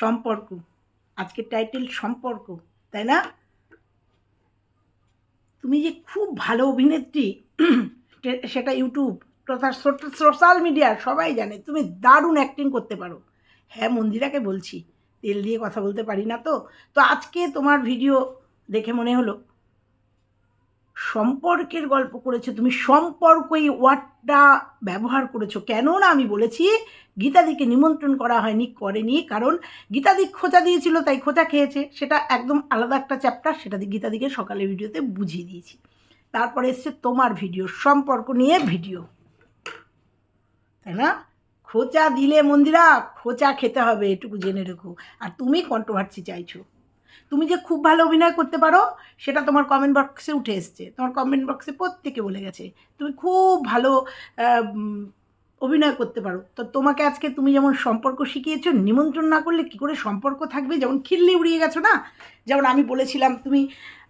সম্পর্ক। আজকে টাইটেল সম্পর্ক, তাই না? তুমি যে খুব ভালো অভিনেত্রী, সেটা ইউটিউব তথা সোশ্যাল মিডিয়া সবাই জানে, তুমি দারুণ অ্যাক্টিং করতে পারো। হ্যাঁ মন্দিরাকে বলছি, তেল দিয়ে কথা বলতে পারি না তো? তো আজকে তোমার ভিডিও দেখে মনে হলো সম্পর্কের গল্প করেছ, তুমি সম্পর্ক এই ওয়ার্ডটা ব্যবহার করেছ। কেন না আমি বলেছি, গীতাদিকে নিমন্ত্রণ করা হয়নি, করেনি, কারণ গীতাদি খোঁচা দিয়েছিল, তাই খোঁচা খেয়েছে। সেটা একদম আলাদা একটা চ্যাপ্টার সেটা দিয়ে গীতাদিকে সকালে ভিডিওতে বুঝিয়ে দিয়েছি। তারপরে এসছে তোমার ভিডিও, সম্পর্ক নিয়ে ভিডিও। তাই না? খোঁচা দিলে মন্দিরা, খোঁচা খেতে হবে, এটুকু জেনে রেখো। আর তুমি কন্ট্রোভার্সি চাইছো। তুমি যে খুব ভালো অভিনয় করতে পারো, সেটা তোমার কমেন্ট বক্সে উঠে এসছে। তোমার কমেন্ট বক্সে প্রত্যেকে বলে গেছে, তুমি খুব ভালো অভিনয় করতে পারো। তো তোমাকে আজকে তুমি যেমন সম্পর্ক শিখিয়েছো, নিমন্ত্রণ না করলে কি করে সম্পর্ক থাকবে? যেমন খিল্লি উড়িয়ে গেছো না? যেমন আমি বলেছিলাম, তুমি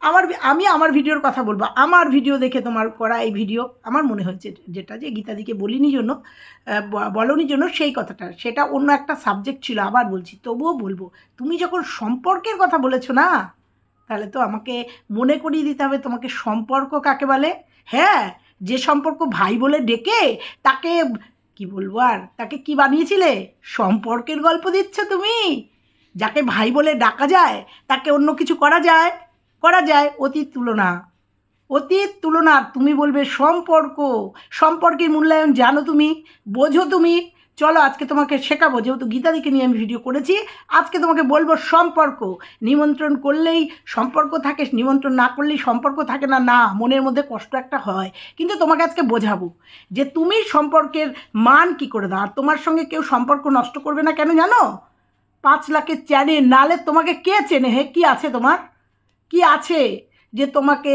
আমার আমি আমার ভিডিওর কথা বলব। আমার ভিডিও দেখে তোমার করা এই ভিডিও আমার মনে হয়েছে যেটা যে গীতাদিকে বলিনি জন্য বলনি জন্য সেই কথাটা। সেটা অন্য একটা সাবজেক্ট ছিল, আবার বলছি, তবুও বলব, তুমি যখন সম্পর্কের কথা বলেছ না, তাহলে তো আমাকে মনে করিয়ে দিতে হবে তোমাকে সম্পর্ক কাকে বলে? হ্যাঁ যে সম্পর্ক ভাই বলে ডেকে, তাকে কি বলব আর? তাকে কি বানিয়েছিলে? সম্পর্কের গল্প দিচ্ছ তুমি? যাকে ভাই বলে ডাকা যায়, তাকে অন্য কিছু করা যায়? করা যায় অতীত তুলনা। অতীত তুলনা, তুমি বলবে সম্পর্ক। সম্পর্কের মূল্যায়ন জানো তুমি, বোঝো তুমি চলো আজকে তোমাকে শেখাবো, যেহেতু গীতাদিকে নিয়ে আমি ভিডিও করেছি, আজকে তোমাকে বলব সম্পর্ক। নিমন্ত্রণ করলেই সম্পর্ক থাকে, নিমন্ত্রণ না করলেই সম্পর্ক থাকে না। না, মনের মধ্যে কষ্ট একটা হয়। কিন্তু তোমাকে আজকে বোঝাবো যে তুমি সম্পর্কের মান কি করে দাও, আর তোমার সঙ্গে কেউ সম্পর্ক নষ্ট করবে না কেন জানো? পাঁচ লাখের চ্যানেল নালে তোমাকে কে চেনে হে? কি আছে তোমার? কি আছে যে তোমাকে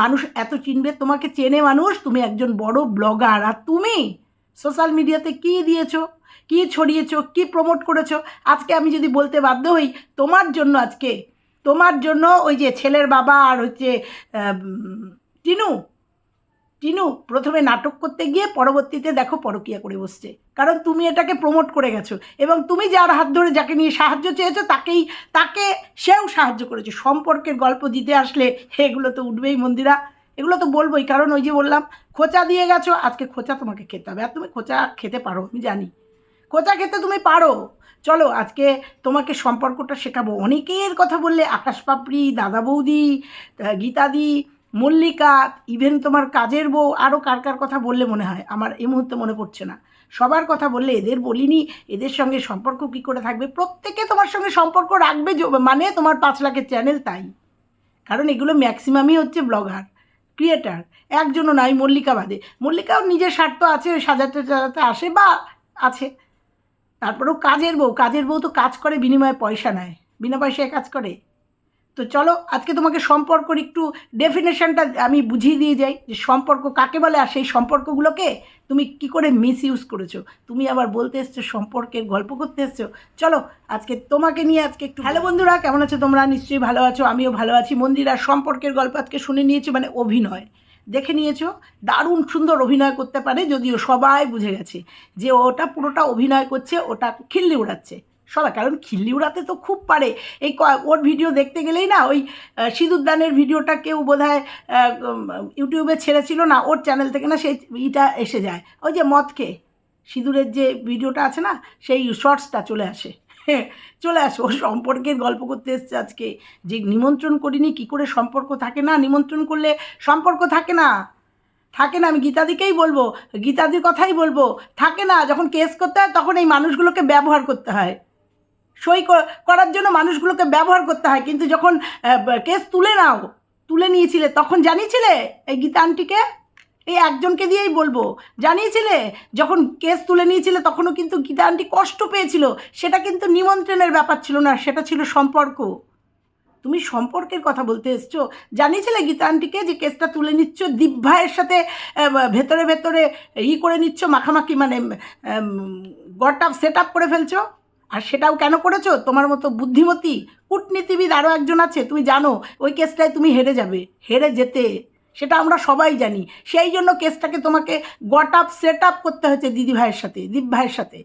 মানুষ এত চিনবে? তোমাকে চেনে মানুষ, তুমি একজন বড় ব্লগার আর তুমি সোশ্যাল মিডিয়াতে কি দিয়েছ? কি ছড়িয়েছো? কি প্রমোট করেছ? আজকে আমি যদি বলতে বাধ্য হই, তোমার জন্য আজকে, তোমার জন্য ওই যে ছেলের বাবা আর হচ্ছে টিনু টিনু প্রথমে নাটক করতে গিয়ে পরবর্তীতে দেখো পরকিয়া করে বসছে। কারণ তুমি এটাকে প্রমোট করে গেছো এবং তুমি যার হাত ধরে যাকে নিয়ে সাহায্য চেয়েছো, তাকেই, তাকে সেও সাহায্য করেছে। সম্পর্কের গল্প দিতে আসলে এগুলো তো উঠবেই মন্দিরা। এগুলো তো বলবোই, কারণ ওই যে বললাম, খোঁচা দিয়ে গেছো, আজকে খোঁচা তোমাকে খেতে হবে। আর তুমি খোঁচা খেতে পারো, আমি জানি। খোঁচা খেতে তুমি পারো। চলো, আজকে তোমাকে সম্পর্কটা শেখাবো। অনেকের কথা বললে আকাশ পাপড়ি, দাদা বৌদি গীতাদি, মল্লিকা ইভেন তোমার কাজের বউ আরও কার কার কথা বললে মনে হয়? আমার এই মুহূর্তে মনে পড়ছে না। সবার কথা বললে এদের বলিনি, এদের সঙ্গে সম্পর্ক কী করে থাকবে? প্রত্যেকে তোমার সঙ্গে সম্পর্ক রাখবে মানে তোমার পাঁচ লাখের চ্যানেল তাই। কারণ এগুলো ম্যাক্সিমামই হচ্ছে ব্লগার ক্রিয়েটার একজনও নাই মল্লিকা বাদে। মল্লিকাও নিজের স্বার্থ আছে ওই সাজাতে সাজাতে আসে বা আছে। তারপরেও কাজের বউ কাজের বউ তো কাজ করে, বিনিময়ে পয়সা নেয়। বিনা পয়সায় কাজ করে। তো চলো, আজকে তোমাকে সম্পর্কর একটু ডেফিনেশনটা আমি বুঝিয়ে দিয়ে যাই, যে সম্পর্ক কাকে বলে আর সেই সম্পর্কগুলোকে তুমি কি করে মিস ইউজ করেছ। তুমি আবার বলতে এসছো, সম্পর্কের গল্প করতে এসছো। চলো, আজকে তোমাকে নিয়ে আজকে একটু হ্যালো বন্ধুরা, কেমন আছো তোমরা? নিশ্চয়ই ভালো আছো, আমিও ভালো আছি। মন্দিরা, সম্পর্কের গল্প আজকে শুনে নিয়েছো মানে অভিনয়। দেখে নিয়েছো, দারুণ সুন্দর অভিনয় করতে পারে, যদিও সবাই বুঝে গেছে যে ওটা পুরোটা অভিনয় করছে, ওটা খিল্লি উড়াচ্ছে। সবাই কারণ খিল্লি উড়াতে তো খুব পারে। এই ওর ভিডিও দেখতে গেলেই না ওই সিঁদুরদানের ভিডিওটা কেউ বোধ হয় ইউটিউবে ছেড়েছিল না, ওর চ্যানেল থেকে না সেই ইটা এসে যায়। ওই যে মদকে, সিঁদুরের যে ভিডিওটা আছে না, সেই শর্টসটা চলে আসে। চলে আসে। সম্পর্কের গল্প করতে এসছে আজকে। যে নিমন্ত্রণ করিনি, কি করে সম্পর্ক থাকে না? নিমন্ত্রণ করলে সম্পর্ক থাকে না। থাকে না, আমি গীতাদিকেই বলব। গীতাদির কথাই বলব। থাকে না, যখন কেস করতে হয়, তখন এই মানুষগুলোকে ব্যবহার করতে হয়। সই কর- করার জন্য মানুষগুলোকে ব্যবহার করতে হয়। কিন্তু যখন কেস তুলে নাও, তুলে নিয়েছিলে, তখন জানিয়েছিলে এই গীতা আন্টিকে? এই একজনকে দিয়েই বলব। জানিয়েছিলে? যখন কেস তুলে নিয়েছিলে, তখনও কিন্তু গীতা আন্টি কষ্ট পেয়েছিল। সেটা কিন্তু নিমন্ত্রণের ব্যাপার ছিল না, সেটা ছিল সম্পর্ক। তুমি সম্পর্কের কথা বলতে এসছো। জানিয়েছিলে গীতা আন্টিকে যে কেসটা তুলে নিচ্ছ দীপ ভাইয়ের সাথে ভেতরে ভেতরে ই করে নিচ্ছ, মাখামাখি মানে গড়টা সেট আপ করে ফেলছো? আর সেটাও কেন করেছ? তোমার মতো বুদ্ধিমতী কূটনীতিবিদ আরও একজন আছে, তুমি জানো, ওই কেসটায় তুমি হেরে যাবে, হেরে যেতে। সেটা আমরা সবাই জানি। সেই জন্য কেসটাকে তোমাকে গট আপ সেট আপ করতে হয়েছে দিদি ভাইয়ের সাথে, দীপ ভাইয়ের সাথে।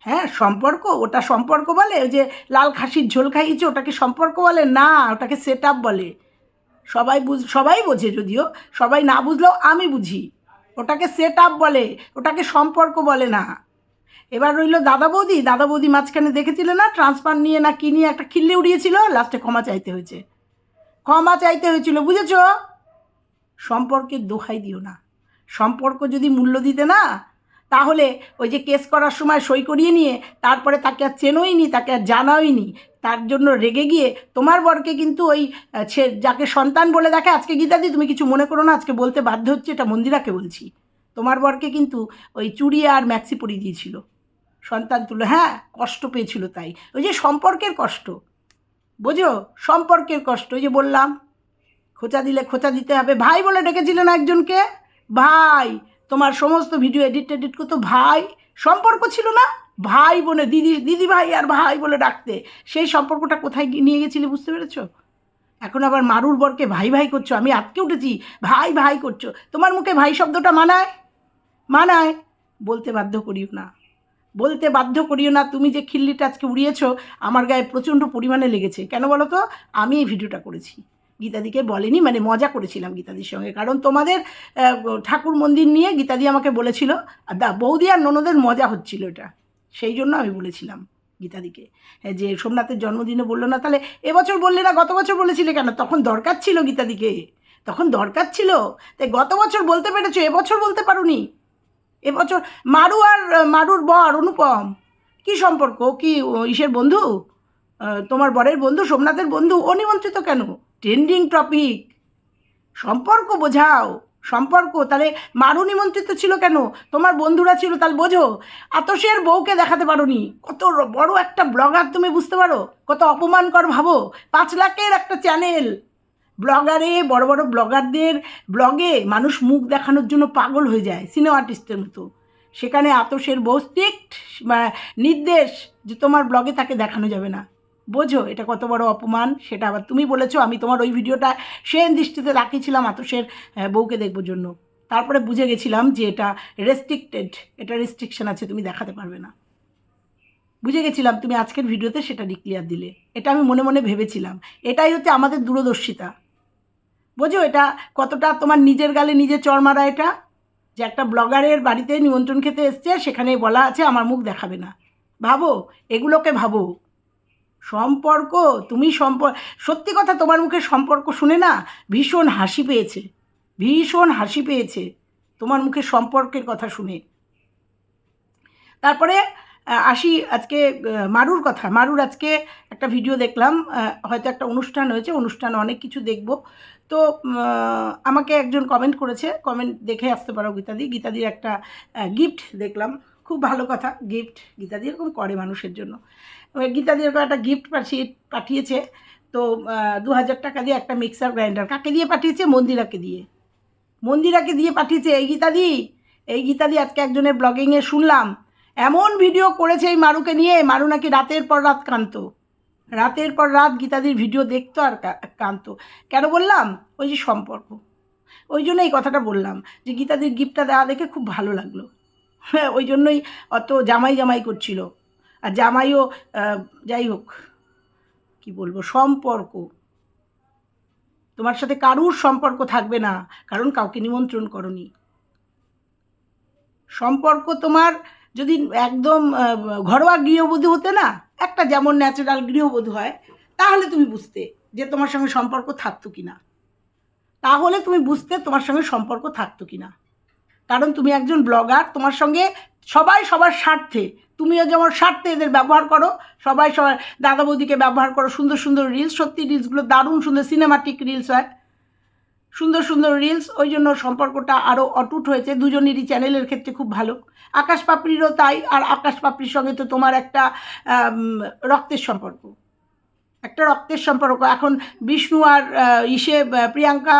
হ্যাঁ সম্পর্ক, ওটা সম্পর্ক বলে, ওই যে লাল খাসির ঝোল খাইয়েছে, ওটাকে সম্পর্ক বলে? না, ওটাকে সেট আপ বলে। সবাই বুঝ, সবাই বোঝে যদিও, সবাই না বুঝলেও আমি বুঝি। ওটাকে সেট আপ বলে, ওটাকে সম্পর্ক বলে না। এবার রইল দাদা বৌদি। দাদা বৌদি মাঝখানে দেখেছিলে না? ট্রান্সফার নিয়ে না কি নিয়ে একটা খিল্লে উড়িয়েছিল? লাস্টে ক্ষমা চাইতে হয়েছে। ক্ষমা চাইতে হয়েছিল, বুঝেছ? সম্পর্কের দোহাই দিও না। সম্পর্ক যদি মূল্য দিতে না, তাহলে ওই যে কেস করার সময় সই করিয়ে নিয়ে, তারপরে তাকে আর চেনোই নি তাকে আর জানাওই নি তার জন্য রেগে গিয়ে তোমার বরকে কিন্তু ওই যাকে সন্তান বলে দেখে, আজকে গীতাদি, তুমি কিছু মনে করো না, আজকে বলতে বাধ্য হচ্ছে, এটা মন্দিরাকে বলছি। তোমার বরকে কিন্তু ওই চুড়ি আর ম্যাক্সি পরিয়ে দিয়েছিল। সন্তান তুলো হ্যাঁ কষ্ট পেয়েছিল তাই। ওই যে সম্পর্কের কষ্ট, বোঝো? সম্পর্কের কষ্ট, ওই যে বললাম, খোঁচা দিলে খোঁচা দিতে হবে। ভাই বলে ডেকেছিলে না একজনকে? ভাই, তোমার সমস্ত ভিডিও এডিট টেডিট করতো ভাই। সম্পর্ক ছিল না? ভাই বলে, দিদি দিদি ভাই আর ভাই বলে ডাকতে। সেই সম্পর্কটা কোথায় নিয়ে গেছিলে বুঝতে পেরেছ? এখন আবার মারুর বরকে ভাই ভাই করছ, আমি আটকে উঠেছি। ভাই ভাই করছ। তোমার মুখে ভাই শব্দটা মানায়? মানায় বলতে বাধ্য করিও না। বলতে বাধ্য করিও না তুমি যে খিল্লিটা আজকে উড়িয়েছো আমার গায়ে প্রচণ্ড পরিমাণে লেগেছে। কেন বলো তো? আমি এই ভিডিওটা করেছি। গীতাদিকে বলেনি মানে মজা করেছিলাম গীতাদির সঙ্গে। কারণ তোমাদের ঠাকুর মন্দির নিয়ে গীতাদি আমাকে বলেছিল আর দা বৌদি আর ননদের মজা হচ্ছিল এটা। সেই জন্য আমি বলেছিলাম গীতাদিকে। হ্যাঁ, যে সোমনাথের জন্মদিনে বলল না তাহলে এবছর বললে না গত বছর বলেছিলে কেন? তখন দরকার ছিল গীতাদিকে। তখন দরকার ছিল। তাই গত বছর বলতে পেরেছ এবছর বলতে পারোনি। এবছর মারু আর, মারুর বর অনুপম, কি সম্পর্ক? কি ইসের বন্ধু? তোমার বরের বন্ধু, সোমনাথের বন্ধু, ও নিমন্ত্রিত কেন? Trending topic. সম্পর্ক বোঝাও, সম্পর্ক, তাহলে মারু নিমন্ত্রিত ছিল কেন? তোমার বন্ধুরা ছিল, তাহলে বোঝো। আতসের বউকে দেখাতে পারো নি কত বড় একটা ব্লগার তুমি বুঝতে পারো? কত অপমানকর ভাবো। পাঁচ লাখের একটা চ্যানেল। ব্লগারে বড় বড় ব্লগারদের ব্লগে মানুষ মুখ দেখানোর জন্য পাগল হয়ে যায় সিনেমা আর্টিস্টের মতো। সেখানে আতসের বউ স্ট্রিক্ট নির্দেশ যে তোমার ব্লগে তাকে দেখানো যাবে না। বোঝো, এটা কত বড় অপমান, সেটা আবার তুমি বলেছ, আমি তোমার ওই ভিডিওটা সেন দৃষ্টিতে রাখিয়েছিলাম আতসের বউকে দেখবার জন্য। তারপরে বুঝে গেছিলাম যে এটা রেস্ট্রিক্টেড এটা রেস্ট্রিকশন আছে, তুমি দেখাতে পারবে না। বুঝে গেছিলাম, তুমি আজকের ভিডিওতে সেটা ডিক্লিয়ার দিলে। এটা আমি মনে মনে ভেবেছিলাম। এটাই হচ্ছে আমাদের দূরদর্শিতা। বোঝো এটা কতটা তোমার নিজের গালে নিজে চর মারা এটা? যে একটা ব্লগারের বাড়িতে নিমন্ত্রণ খেতে এসছে সেখানে বলা আছে, আমার মুখ দেখাবে না। ভাবো, এগুলোকে ভাবো। সম্পর্ক, তুমি সম্পর্ক সত্যি কথা তোমার মুখে সম্পর্ক শুনে না ভীষণ হাসি পেয়েছে। ভীষণ হাসি পেয়েছে তোমার মুখে সম্পর্কের কথা শুনে। তারপরে আসি আজকে মারুর কথা। মারুর আজকে একটা ভিডিও দেখলাম হয়তো একটা অনুষ্ঠান হয়েছে, অনুষ্ঠানে অনেক কিছু দেখব। তো আমাকে একজন কমেন্ট করেছে। কমেন্ট দেখে আসতে পারো গীতাদি। গীতাদির একটা গিফট দেখলাম। খুব ভালো কথা গিফট গীতাদি এরকম করে মানুষের জন্য। গীতাদি এরকম একটা গিফট পাঠিয়ে, পাঠিয়েছে। তো দু হাজার টাকা দিয়ে একটা মিক্সার গ্রাইন্ডার কাকে দিয়ে পাঠিয়েছে? মন্দিরাকে দিয়ে। মন্দিরাকে দিয়ে পাঠিয়েছে। এই গীতাদি এই গীতাদি, আজকে একজনের ব্লগিংয়ে শুনলাম। এমন ভিডিও করেছে এই মারুকে নিয়ে। মারু নাকি রাতের পর রাত কান্ত রাতের পর রাত গীতাদির ভিডিও দেখতো আর কা- কেন বললাম? ওই যে সম্পর্ক। ওই জন্য এই কথাটা বললাম যে গীতাদির গিফটটা দেওয়া দেখে খুব ভালো লাগল। হ্যাঁ ওই জন্যই অত জামাই জামাই করছিল। আর জামাইও যাই হোক, কি বলব, সম্পর্ক। তোমার সাথে কারুর সম্পর্ক থাকবে না, কারণ কাউকে নিমন্ত্রণ করনি। সম্পর্ক তোমার যদি একদম ঘরোয়া গৃহবধূ হতে না, একটা যেমন ন্যাচারাল গৃহবধূ হয়, তাহলে তুমি বুঝতে যে তোমার সঙ্গে সম্পর্ক থাকতো কি না। তাহলে তুমি বুঝতে তোমার সঙ্গে সম্পর্ক থাকতো কি না। কারণ তুমি একজন ব্লগার, তোমার সঙ্গে সবাই সবার স্বার্থে, তুমিও যেমন স্বার্থে এদের ব্যবহার করো, সবাই সবার দাদা বৌদিকে ব্যবহার করো, সুন্দর সুন্দর রিলস সত্যি রিলসগুলো দারুণ সুন্দর সিনেমাটিক রিলস হয়। সুন্দর সুন্দর রিলস ওই জন্য সম্পর্কটা আরও অটুট হয়েছে। দুজনেরই চ্যানেলের ক্ষেত্রে খুব ভালো। আকাশ পাপড়িরও তাই, আর আকাশ পাপড়ির সঙ্গে তো তোমার একটা রক্তের সম্পর্ক। একটা রক্তের সম্পর্ক। এখন বিষ্ণু আর ইসে প্রিয়াঙ্কা,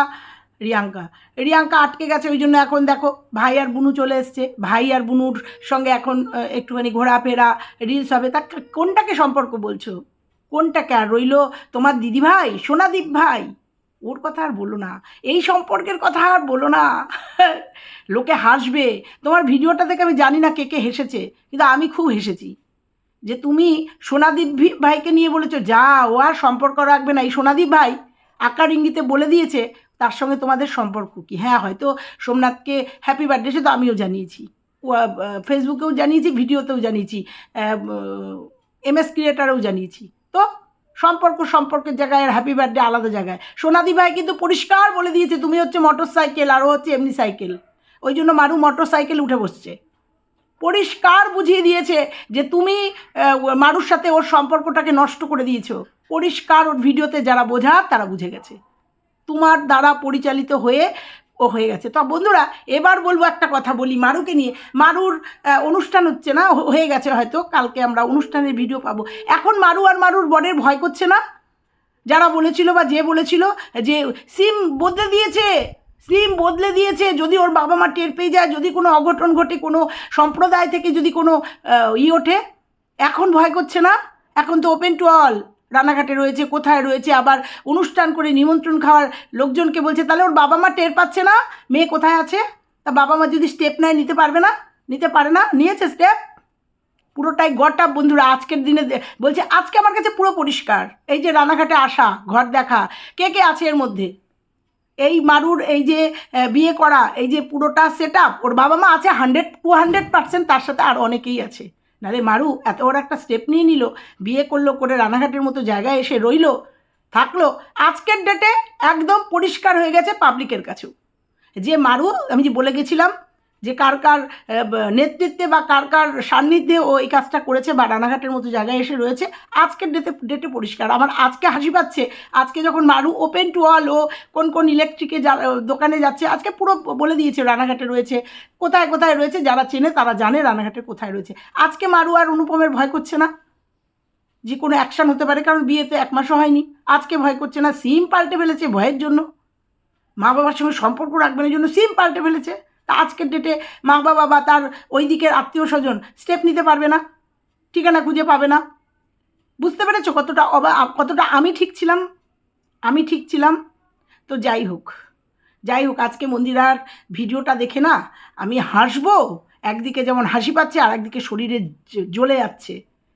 রিয়াঙ্কা। রিয়াঙ্কা আটকে গেছে, ওই জন্য এখন দেখো ভাই আর বুনু চলে এসছে। ভাই আর বুনুর সঙ্গে এখন একটুখানি ঘোরাফেরা রিলস হবে। তা কোনটাকে সম্পর্ক বলছো? কোনটাকে? আর রইল তোমার দিদি ভাই সোনাদীপ ভাই? ওর কথা আর বলো না। এই সম্পর্কের কথা আর বলো না। লোকে হাসবে। তোমার ভিডিওটা দেখে আমি জানি না কে কে হেসেছে, কিন্তু আমি খুব হেসেছি। যে তুমি সোনাদীপ ভাইকে নিয়ে বলেছ, যা, ও আর সম্পর্ক রাখবে না। এই সোনাদীপ ভাই আকার ইঙ্গিতে বলে দিয়েছে, তার সঙ্গে তোমাদের সম্পর্ক কি? হ্যাঁ হয়তো সোমনাথকে হ্যাপি বার্থডে সে তো আমিও জানিয়েছি। ফেসবুকেও জানিয়েছি ভিডিওতেও জানিয়েছি এম এস ক্রিয়েটারেও জানিয়েছি। তো সম্পর্ক সম্পর্কের জায়গায় আর হ্যাপি বার্থডে আলাদা জায়গায়। সোনাদি ভাই কিন্তু পরিষ্কার বলে দিয়েছে, তুমি হচ্ছে মোটর সাইকেল আরও হচ্ছে এমনি সাইকেল ওই জন্য মারু মোটর সাইকেল উঠে বসছে। পরিষ্কার বুঝিয়ে দিয়েছে যে তুমি মারুর সাথে ওর সম্পর্কটাকে নষ্ট করে দিয়েছ। পরিষ্কার ওর ভিডিওতে যারা বোঝা তারা বুঝে গেছে। তোমার দ্বারা পরিচালিত হয়ে ও হয়ে গেছে। তো বন্ধুরা, এবার বলব একটা কথা বলি মারুকে নিয়ে। মারুর অনুষ্ঠান হচ্ছে না? হয়ে গেছে হয়তো। কালকে আমরা অনুষ্ঠানের ভিডিও পাবো। এখন মারু আর মারুর বরের ভয় করছে না? যারা বলেছিল বা যে বলেছিল যে সিম বদলে দিয়েছে, সিম বদলে দিয়েছে, যদি ওর বাবা মা টের পেয়ে যায়, যদি কোনো অঘটন ঘটে, কোনো সম্প্রদায় থেকে যদি কোনো ই ওঠে, এখন ভয় করছে না? এখন তো ওপেন টু অল রানাঘাটে রয়েছে, কোথায় রয়েছে, আবার অনুষ্ঠান করে নিমন্ত্রণ খাওয়ার লোকজনকে বলছে, তাহলে ওর বাবা মা টের পাচ্ছে না? মেয়ে কোথায় আছে? তা বাবা মা যদি স্টেপ নেয়, নিতে পারবে না? নিতে পারে না? নিয়েছে স্টেপ পুরোটাই গড়টা, বন্ধুরা, আজকের দিনে বলছে, আজকে আমার কাছে পুরো পরিষ্কার। এই যে রানাঘাটে আসা, ঘর দেখা, কে কে আছে এর মধ্যে? এই মারুর এই যে বিয়ে করা, এই যে পুরোটা সেট ওর বাবা মা আছে হান্ড্রেড, টু হান্ড্রেড পার্সেন্ট তার সাথে আর অনেকেই আছে। নারে মারু, এত বড় একটা স্টেপ নিয়ে নিল, বিয়ে করল, করে রানাঘাটের মতো জায়গায় এসে রইল, থাকল, আজকের ডেটে একদম পরিষ্কার হয়ে গেছে পাবলিকের কাছেও। যে মারু, আমি যে বলে গেছিলাম যে কার কার নেতৃত্বে বা কার কার সান্নিধ্যে ও এই কাজটা করেছে বা রানাঘাটের মতো জায়গায় এসে রয়েছে, আজকের ডেটে ডেটে পরিষ্কার। আমার আজকে হাসি পাচ্ছে। আজকে যখন মারু ওপেন টু অল ও কোন কোন ইলেকট্রিকে দোকানে যাচ্ছে, আজকে পুরো বলে দিয়েছে রানাঘাটে রয়েছে। কোথায় কোথায় রয়েছে যারা চেনে তারা জানে রানাঘাটে কোথায় রয়েছে। আজকে মারু আর অনুপমের ভয় করছে না? যে কোনো অ্যাকশন হতে পারে, কারণ বিয়েতে এক মাসও হয়নি। আজকে ভয় করছে না সিম পাল্টে ফেলেছে ভয়ের জন্য। মা বাবার সঙ্গে সম্পর্ক রাখবেন এই জন্য সিম পাল্টে ফেলেছে। তা আজকের ডেটে মা বাবা বা তার ওই দিকের আত্মীয় স্বজন স্টেপ নিতে পারবে না, ঠিকানা খুঁজে পাবে না। বুঝতে পেরেছ কতটা অবা, কতটা আমি ঠিক ছিলাম? আমি ঠিক ছিলাম? তো যাই হোক যাই হোক, আজকে মন্দিরার ভিডিওটা দেখে না আমি হাসবো। একদিকে যেমন হাসি পাচ্ছে আর একদিকে শরীরে জ্বলে যাচ্ছে।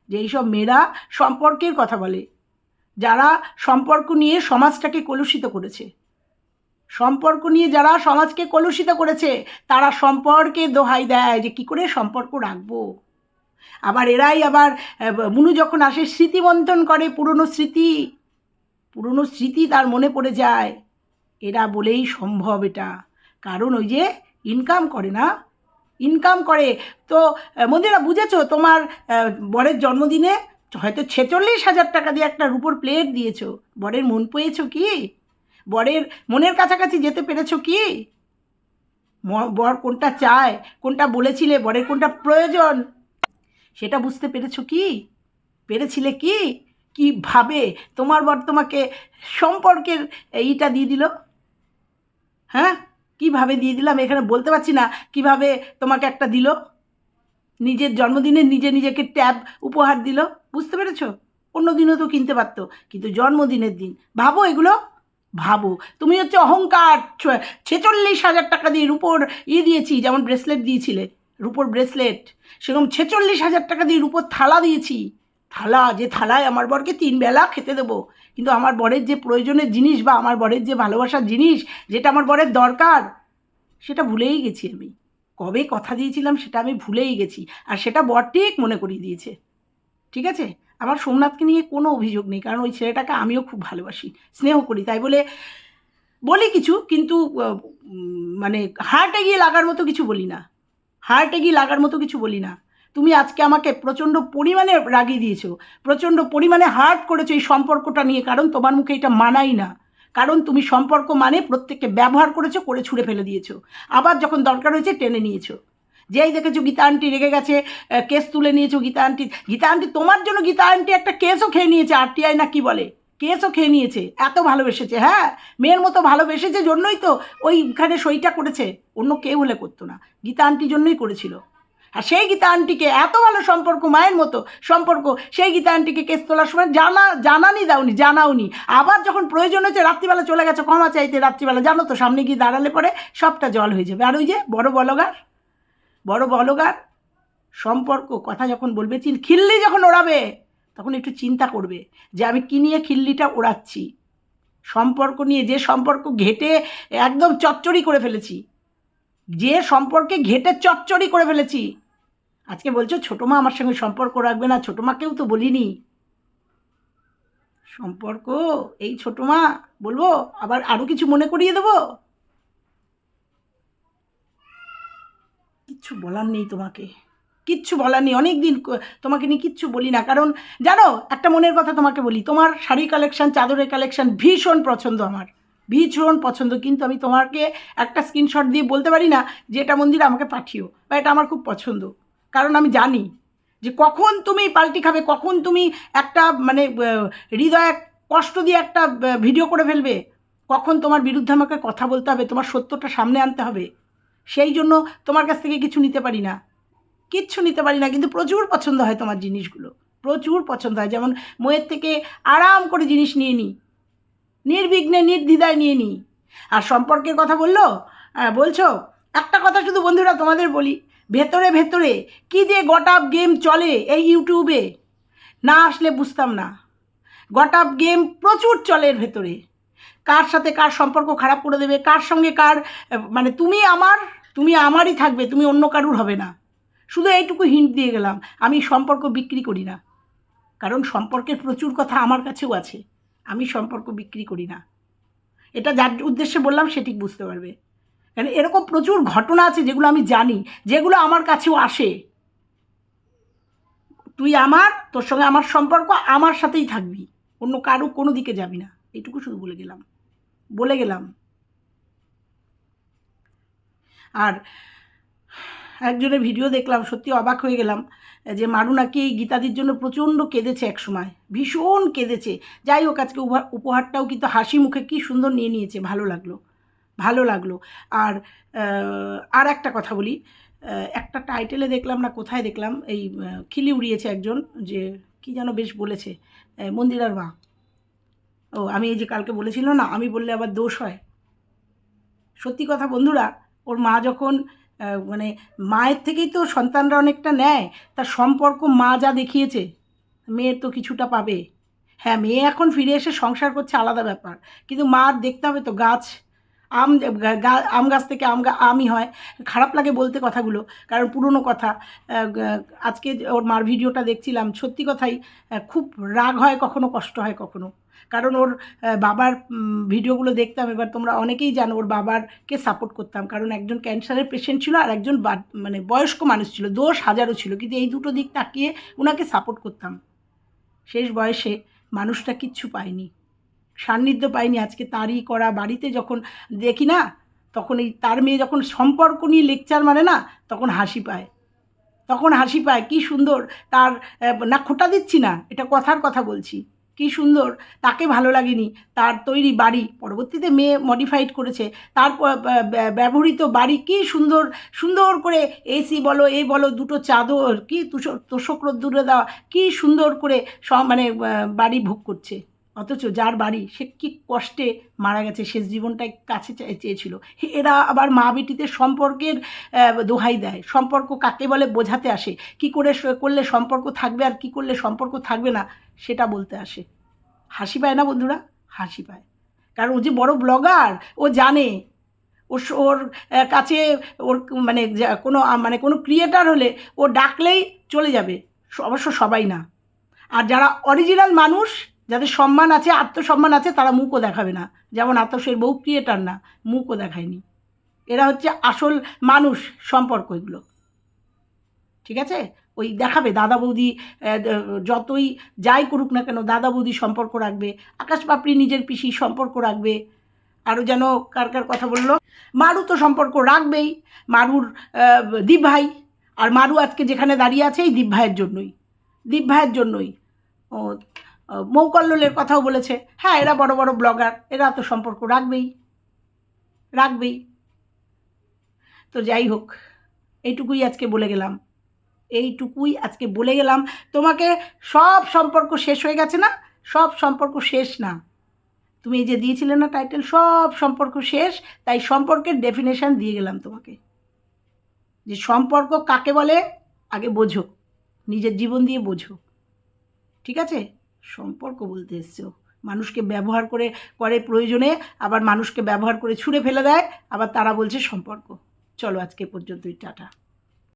যে এইসব মেয়েরা সম্পর্কের কথা বলে, যারা সম্পর্ক নিয়ে সমাজটাকে কলুষিত করেছে। সম্পর্ক নিয়ে যারা সমাজকে কলুষিত করেছে, তারা সম্পর্কে দোহাই দেয় যে কি করে সম্পর্ক রাখব। আবার এরাই আবার মুনু যখন আসে স্মৃতিমন্থন করে পুরনো স্মৃতি পুরনো স্মৃতি তার মনে পড়ে যায়। এরা বলেই সম্ভব এটা। কারণ ওই যে ইনকাম করে না? ইনকাম করে। তো মন্দিরা বুঝেছ, তোমার বরের জন্মদিনে হয়তো ছেচল্লিশ হাজার টাকা দিয়ে একটা রুপোর প্লেট দিয়েছ। বরের মন পেয়েছ কি? বরের মনের কাছাকাছি যেতে পেরেছ কি? বর কোনটা চায়, কোনটা বলেছিলে, বরের কোনটা প্রয়োজন? সেটা বুঝতে পেরেছ কি? পেরেছিলে কি? কীভাবে তোমার বর তোমাকে সম্পর্কের এইটা দিয়ে দিল? হ্যাঁ? কীভাবে দিয়ে দিলাম? এখানে বলতে পারছি না কীভাবে তোমাকে একটা দিল? নিজের জন্মদিনে নিজে নিজেকে ট্যাব উপহার দিল? বুঝতে পেরেছ? অন্য দিনও তো কিনতে পারতো। কিন্তু জন্মদিনের দিন। ভাবো এগুলো। ভাবো। তুমি হচ্ছে অহংকার। ছেচল্লিশ হাজার টাকা দিয়ে রুপোর ই দিয়েছি, যেমন ব্রেসলেট দিয়েছিলে, রুপোর ব্রেসলেট। সেরকম ছেচল্লিশ হাজার টাকা দিয়ে রুপোর থালা দিয়েছি। থালা, যে থালায় আমার বরকে তিন বেলা খেতে দেবো। কিন্তু আমার বরের যে প্রয়োজনের জিনিস বা আমার বরের যে ভালোবাসার জিনিস, যেটা আমার বরের দরকার, সেটা ভুলেই গেছি আমি। কবে কথা দিয়েছিলাম, সেটা আমি ভুলেই গেছি। আর সেটা বর ঠিক মনে করিয়ে দিয়েছে। ঠিক আছে? আমার সোমনাথকে নিয়ে কোনো অভিযোগ নেই, কারণ ওই ছেলেটাকে আমিও খুব ভালোবাসি, স্নেহ করি, তাই বলে বলি কিছু, কিন্তু মানে হার্টে গিয়ে লাগার মতো কিছু বলি না হার্টে গিয়ে লাগার মতো কিছু বলি না। তুমি আজকে আমাকে প্রচণ্ড পরিমাণে রাগিয়ে দিয়েছ, প্রচণ্ড পরিমাণে হার্ট করেছ এই সম্পর্কটা নিয়ে, কারণ তোমার মুখে এটা মানাই না। কারণ তুমি সম্পর্ক মানে প্রত্যেককে ব্যবহার করেছ, করে ছুঁড়ে ফেলে দিয়েছ। আবার যখন দরকার হয়েছে টেনে নিয়েছো। যেই দেখেছ গীতা আন্টি রেগে গেছে কেস তুলে নিয়েছো গীতা আন্টি। গীতা আন্টি তোমার জন্য গীতা আন্টি একটা কেসও খেয়ে নিয়েছে আরটিআই না কি বলে? কেসও খেয়ে নিয়েছে, এত ভালোবেসেছে হ্যাঁ? মেয়ের মতো ভালোবেসেছে জন্যই তো ওইখানে সইটা করেছে, অন্য কেউ হলে করতো না। গীতা আন্টির জন্যই করেছিল। আর সেই গীতা আন্টিকে এত ভালো সম্পর্ক, মায়ের মতো সম্পর্ক, সেই গীতা আন্টিকে কেস তোলার সময় জানা, জানানি দাওনি, জানাওনি। আবার যখন প্রয়োজন হয়েছে, রাত্রিবেলা চলে গেছে, ক্ষমা চাইতে রাত্রিবেলা। জানো তো, সামনে গিয়ে দাঁড়ালে পরে সবটা জল হয়ে যাবে। আর ওই যে বড় বলগার? বড় বলগার সম্পর্ক, কথা যখন বলবে চিন খিল্লি যখন ওড়াবে, তখন একটু চিন্তা করবে যে আমি কী নিয়ে খিল্লিটা ওড়াচ্ছি। সম্পর্ক নিয়ে যে সম্পর্ক ঘেটে একদম চচ্চড়ি করে ফেলেছি। যে সম্পর্কে ঘেটে চচ্চড়ি করে ফেলেছি। আজকে বলছো, ছোটো মা আমার সঙ্গে সম্পর্ক রাখবে না, ছোটো মাকেও তো বলিনি। সম্পর্ক, এই ছোটো মা, বলব, আবার আরও কিছু মনে করিয়ে দেবো? কিচ্ছু বলার নেই তোমাকে। কিচ্ছু বলার নেই। অনেক দিন তোমাকে নিয়ে কিচ্ছু বলি না। কারণ জানো, একটা মনের কথা তোমাকে বলি। তোমার শাড়ি কালেকশন চাদরের কালেকশন ভীষণ পছন্দ আমার। ভীষণ পছন্দ। কিন্তু আমি তোমাকে একটা স্ক্রিনশট দিয়ে বলতে পারি না যে এটা মন্দির আমাকে পাঠিও বা এটা আমার খুব পছন্দ। কারণ আমি জানি যে কখন তুমি পাল্টি খাবে, কখন তুমি একটা মানে হৃদয়ে কষ্ট দিয়ে একটা ভিডিও করে ফেলবে। কখন তোমার বিরুদ্ধে আমাকে কথা বলতে হবে, তোমার সত্যটা সামনে আনতে হবে। সেই জন্য তোমার কাছ থেকে কিছু নিতে পারি না। কিচ্ছু নিতে পারি না কিন্তু প্রচুর পছন্দ হয় তোমার জিনিসগুলো। প্রচুর পছন্দ হয় যেমন ময়ের থেকে আরাম করে জিনিস নিয়ে নিই নির্বিঘ্নে নির্দ্বিধায় নিয়ে নিই আর সম্পর্কের কথা বলল? হ্যাঁ, বলছো? একটা কথা শুধু বন্ধুরা তোমাদের বলি ভেতরে ভেতরে কি যে গটাপ গেম চলে এই ইউটিউবে না আসলে বুঝতাম না। গটাপ গেম প্রচুর চলে ভেতরে। কার সাথে কার সম্পর্ক খারাপ করে দেবে কার সঙ্গে কার মানে তুমি আমার তুমি আমারই থাকবে, তুমি অন্য কারুর হবে না। শুধু এইটুকু হিন্ট দিয়ে গেলাম, আমি সম্পর্ক বিক্রি করি না। কারণ সম্পর্কের প্রচুর কথা আমার কাছেও আছে, আমি সম্পর্ক বিক্রি করি না। এটা যার উদ্দেশ্যে বললাম, সে ঠিক বুঝতে পারবে। কারণ এরকম প্রচুর ঘটনা আছে যেগুলো আমি জানি, যেগুলো আমার কাছেও আসে। তুই আমার, তোর সঙ্গে আমার সম্পর্ক, আমার সাথেই থাকবি। অন্য কারও কোনো দিকে যাবি না। এইটুকু শুধু বলে গেলাম। বলে গেলাম। আর একজনের ভিডিও দেখলাম, সত্যি অবাক হয়ে গেলাম যে মারু নাকি এই গীতাদির জন্য প্রচণ্ড কেঁদেছে এক সময় ভীষণ কেঁদেছে। যাই হোক, আজকে উপহার- উপহারটাও কিন্তু হাসি মুখে কি সুন্দর নিয়ে নিয়েছে, ভালো লাগল ভালো লাগল। আর আর একটা কথা বলি একটা টাইটেলে দেখলাম না, কোথায় দেখলাম, এই খিলি উড়িয়েছে একজন যে কি যেন বেশ বলেছে মন্দিরার মা। ও, আমি এই যে কালকে বলেছিল না, আমি বললে আবার দোষ হয়। সত্যি কথা বন্ধুরা ওর মা যখন মানে মায়ের থেকেই তো সন্তানরা অনেকটা নেয়, তার সম্পর্ক মা যা দেখিয়েছে মেয়ের তো কিছুটা পাবে। হ্যাঁ মেয়ে এখন ফিরে এসে সংসার করছে আলাদা ব্যাপার, কিন্তু মার দেখতে হবে তো গাছ, আম আম গাছ থেকে আম আমই হয়। খারাপ লাগে বলতে কথাগুলো, কারণ পুরনো কথা। আজকে ওর মার ভিডিওটা দেখছিলাম, সত্যি কথাই খুব রাগ হয়, কখনো কষ্ট হয়, কখনো। কারণ ওর বাবার ভিডিওগুলো দেখতাম, এবার তোমরা অনেকেই জানো ওর বাবারকে সাপোর্ট করতাম। কারণ একজন ক্যান্সারের পেশেন্ট ছিল আর একজন মানে বয়স্ক মানুষ ছিল, দোষ হাজারও ছিল। কিন্তু এই দুটো দিক তাকিয়ে ওনাকে সাপোর্ট করতাম। শেষ বয়সে মানুষটা কিচ্ছু পায়নি। সান্নিধ্য পায়নি আজকে তারই করা বাড়িতে যখন দেখি না, তখন এই তার মেয়ে যখন সম্পর্ক নিয়ে লেকচার মানে না, তখন হাসি পায়। তখন হাসি পায়, কি সুন্দর তার না খোটা দিচ্ছি না, এটা কথার কথা বলছি। কি সুন্দর, তাকে ভালো লাগেনি। তার তৈরি বাড়ি, পরবর্তীতে মেয়ে মডিফাইড করেছে। তার ব্যবহৃত বাড়ি কি সুন্দর সুন্দর করে এসি বলো এ বলো, দুটো চাদর, কি তোষক রোদ্দুরে দেওয়া, কী সুন্দর করে সব মানে বাড়ি ভোগ করছে। অথচ যার বাড়ি সে কি কষ্টে মারা গেছে শেষ জীবনটাই কাছে চেয়েছিল। এরা আবার মা বেটিতে সম্পর্কের দোহাই দেয়। সম্পর্ক কাকে বলে বোঝাতে আসে। কি করে করলে সম্পর্ক থাকবে আর কি করলে সম্পর্ক থাকবে না, সেটা বলতে আসে। হাসি পায় না বন্ধুরা? হাসি পায়। কারণ ও যে বড় ব্লগার, ও জানে। ওর ওর কাছে ওর মানে কোনো মানে কোনো ক্রিয়েটার হলে ও ডাকলেই চলে যাবে। অবশ্য সবাই না। আর যারা অরিজিনাল মানুষ যাদের সম্মান আছে, আত্মসম্মান আছে, তারা মুখও দেখাবে না। যেমন আতসের বউ ক্রিয়েটার না, মুখও দেখায়নি। এরা হচ্ছে আসল মানুষ সম্পর্ক এগুলো। ঠিক আছে? ওই দেখাবে, দাদা বৌদি যতই যাই করুক না কেন, দাদা বৌদি সম্পর্ক রাখবে, আকাশ পাপড়ি নিজের পিসি সম্পর্ক রাখবে। আরও যেন কার কার কথা বলল? মারু তো সম্পর্ক রাখবেই। মারুর দীপ ভাই। আর মারু আজকে যেখানে দাঁড়িয়ে আছে, এই দীপ ভাইয়ের জন্যই। দীপ ভাইয়ের জন্যই। ও মৌকল্লোলের কথাও বলেছে। হ্যাঁ এরা বড় বড় ব্লগার, এরা তো সম্পর্ক রাখবেই রাখবেই। তো যাই হোক, এইটুকুই আজকে বলে গেলাম। এইটুকুই আজকে বলে গেলাম। তোমাকে সব সম্পর্ক শেষ হয়ে গেছে না? সব সম্পর্ক শেষ না? তুমি যে দিয়েছিলে না টাইটেল, সব সম্পর্ক শেষ, তাই সম্পর্কের ডেফিনেশন দিয়ে গেলাম তোমাকে। যে সম্পর্ক কাকে বলে? আগে বোঝো। নিজের জীবন দিয়ে বোঝো। ঠিক আছে? সম্পর্ক বলতে এসছো। মানুষকে ব্যবহার করে করে প্রয়োজনে, আবার মানুষকে ব্যবহার করে ছুঁড়ে ফেলে দেয়, আবার তারা বলছে সম্পর্ক। চলো আজকে পর্যন্তই, টাটা।